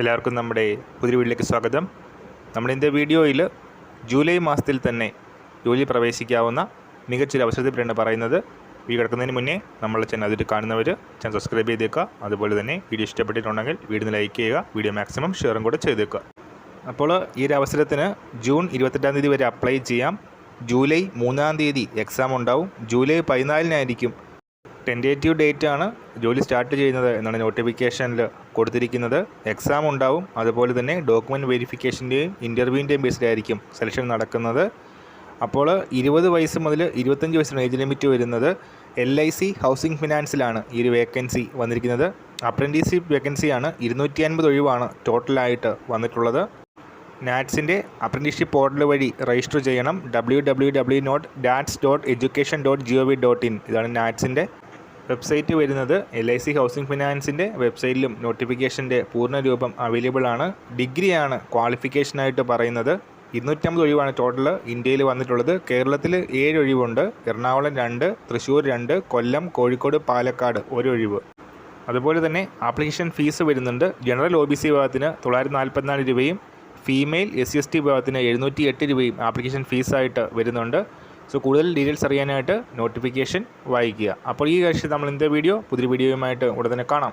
എല്ലാവർക്കും നമ്മുടെ പുതിയ വീട്ടിലേക്ക് സ്വാഗതം. നമ്മുടെ ഇന്നത്തെ വീഡിയോയിൽ ജൂലൈ മാസത്തിൽ തന്നെ ജോലി പ്രവേശിക്കാവുന്ന മികച്ചൊരു അവസരത്തെ പറ്റിയാണ് പറയുന്നത്. വീഡിയോ കിടക്കുന്നതിന് മുന്നേ നമ്മളെ ചാനൽ അതിൽ കാണുന്നവർ ചാനൽ സബ്സ്ക്രൈബ് ചെയ്തേക്കുക. അതുപോലെ തന്നെ വീഡിയോ ഇഷ്ടപ്പെട്ടിട്ടുണ്ടെങ്കിൽ വീഡിയോ ലൈക്ക് ചെയ്യുക വീഡിയോ മാക്സിമം ഷെയറും കൂടെ ചെയ്തേക്കുക. അപ്പോൾ ഈ ഒരു അവസരത്തിന് ജൂൺ ഇരുപത്തെട്ടാം തീയതി വരെ അപ്ലൈ ചെയ്യാം. ജൂലൈ മൂന്നാം തീയതി എക്സാം ഉണ്ടാവും. ജൂലൈ പതിനാലിനായിരിക്കും ടെന്റേറ്റീവ് ഡേറ്റ് ആണ് ജോലി സ്റ്റാർട്ട് ചെയ്യുന്നത് എന്നാണ് നോട്ടിഫിക്കേഷനിൽ കൊടുത്തിരിക്കുന്നത്. എക്സാം ഉണ്ടാവും. അതുപോലെ തന്നെ ഡോക്യുമെന്റ് വെരിഫിക്കേഷന്റെയും ഇന്റർവ്യൂവിന്റെയും ബേസിലായിരിക്കും സെലക്ഷൻ നടക്കുന്നത്. അപ്പോൾ ഇരുപത് വയസ്സ് മുതൽ ഇരുപത്തഞ്ച് വയസ്സിന് ഏജ് ലിമിറ്റ് വരുന്നത് എൽ ഐ സി ഹൗസിംഗ് ഫിനാൻസിലാണ് ഈ ഒരു വേക്കൻസി വന്നിരിക്കുന്നത്. അപ്രന്റീസ്ഷിപ്പ് വേക്കൻസിയാണ് ഇരുന്നൂറ്റി അൻപത് ഒഴിവാണ് ടോട്ടലായിട്ട് വന്നിട്ടുള്ളത്. നാറ്റ്സിന്റെ അപ്രന്റീസ്ഷിപ്പ് പോർട്ടൽ വഴി രജിസ്റ്റർ ചെയ്യണം. W W W dot nats dot education dot G O V dot in ഇതാണ് നാറ്റ്സിന്റെ വെബ്സൈറ്റ് വരുന്നത് എൽ ഐ സി ഹൗസിംഗ് ഫിനാൻസിന്റെ വെബ്സൈറ്റിലും നോട്ടിഫിക്കേഷന്റെ പൂർണ രൂപം അവൈലബിൾ ആണ് ഡിഗ്രിയാണ് ക്വാളിഫിക്കേഷനായിട്ട് പറയുന്നത്. ഇരുന്നൂറ്റമ്പത് ഒഴിവാണ് ടോട്ടൽ ഇന്ത്യയിൽ വന്നിട്ടുള്ളത്. കേരളത്തിൽ ഏഴ് ഒഴിവുണ്ട്. എറണാകുളം രണ്ട് തൃശ്ശൂർ രണ്ട് കൊല്ലം കോഴിക്കോട് പാലക്കാട് ഒരു ഒഴിവ്. അതുപോലെ തന്നെ ആപ്ലിക്കേഷൻ ഫീസ് വരുന്നുണ്ട്. ജനറൽ ഒ ബി സി വിഭാഗത്തിന് തൊള്ളായിരത്തി നാൽപ്പത്തിനാല് രൂപയും female S C S T വിഭാഗത്തിന് എഴുന്നൂറ്റി എട്ട് രൂപയും ആപ്ലിക്കേഷൻ ഫീസായിട്ട് വരുന്നുണ്ട്. സോ കൂടുതൽ ഡീറ്റെയിൽസ് അറിയാനായിട്ട് നോട്ടിഫിക്കേഷൻ വായിക്കുക. അപ്പോൾ ഈ കാഴ്ച നമ്മൾ ഇന്നത്തെ വീഡിയോ പുതിയ വീഡിയോയുമായിട്ട് ഉടനെ കാണാം.